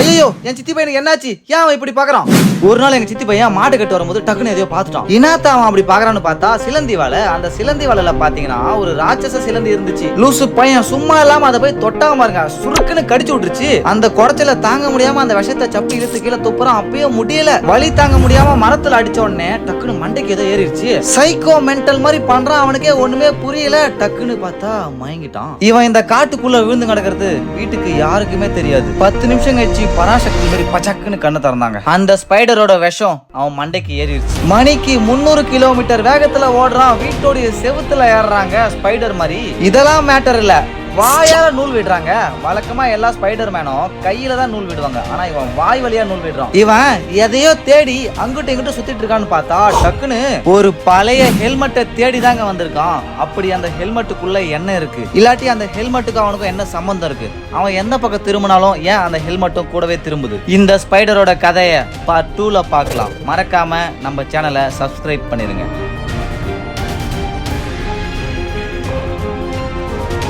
ஐயோ என் சித்தி பையனுக்கு என்னாச்சு? ஏன் அவன் இப்படி பாக்குறான்? ஒரு நாள் எங்க சித்தி பையன் மாடு கட்டு வரும்போது டக்குன்னு எதையோ பார்த்துட்டான். என்னத்த அவன் அப்படி பாக்குறான்னு பார்த்தா சிலந்தி வலை அந்த சிலந்தி வலையில பாத்தீங்கன்னா ஒரு ராட்சச சிலந்தி இருந்துச்சு. லூசு பையன் சும்மா இல்லாம அதை போய் தொட்டாம பாருங்க சுருக்குன்னு கடிச்சு விட்டுருச்சு. அந்த குடச்சல தாங்க முடியாம அந்த விஷத்தை சப்பி இழுத்து கீழே துப்புறான். அப்பயே முடியல. வலி தாங்க முடியாம மரத்துல அடிச்ச உடனே டக்குன்னு மண்டைக்கு ஏதோ ஏறிடுச்சு. சைக்கோ மென்டல் மாதிரி பண்றான் அவனுக்கே ஒண்ணுமே புரியல. டக்குன்னு பார்த்தா மயங்கிட்டான். இவன் இந்த காட்டுக்குள்ள விழுந்து கிடக்கிறது வீட்டுக்கு யாருக்குமே தெரியாது. பத்து நிமிஷம் கழிச்சு பராசக்தி மாதிரி பச்சக்குன்னு கண்ணு திறந்தாங்க. அந்த ரைடரோட விஷம் அவன் மண்டைக்கு ஏறிடுச்சு மணிக்கு முந்நூறு கிலோமீட்டர் வேகத்துல ஓடுறான். வீட்டோடைய செவுத்துல ஏறுறாங்க ஸ்பைடர் மாதிரி. இதெல்லாம் மேட்டர் இல்ல. வாயால நூல் விடுறாங்க. வழக்கமா எல்லா ஸ்பைடர் மேனும் கையில தான் நூல் விடுவாங்க. ஆனா இவன் வாய் வழியா நூல் விடுறான். இவன் எதையோ தேடி அங்கிட்டு இங்கிட்டு சுத்திட்டு இருக்கான்னு பார்த்தா டக்குன்னு ஒரு பழைய ஹெல்மெட்டை தேடி தாங்க வந்திருக்கான். அப்படி அந்த ஹெல்மெட்டுக்குள்ள என்ன இருக்கு? இல்லாட்டி அந்த ஹெல்மெட்டுக்கு அவனுக்கும் என்ன சம்பந்தம் இருக்கு? அவன் எந்த பக்கம் திரும்பினாலும் ஏன் அந்த ஹெல்மெட்டும் கூடவே திரும்புது? இந்த ஸ்பைடரோட கதையை பார்ட் டூல பார்க்கலாம். மறக்காம நம்ம சேனலை சப்ஸ்கிரைப் பண்ணிருங்க.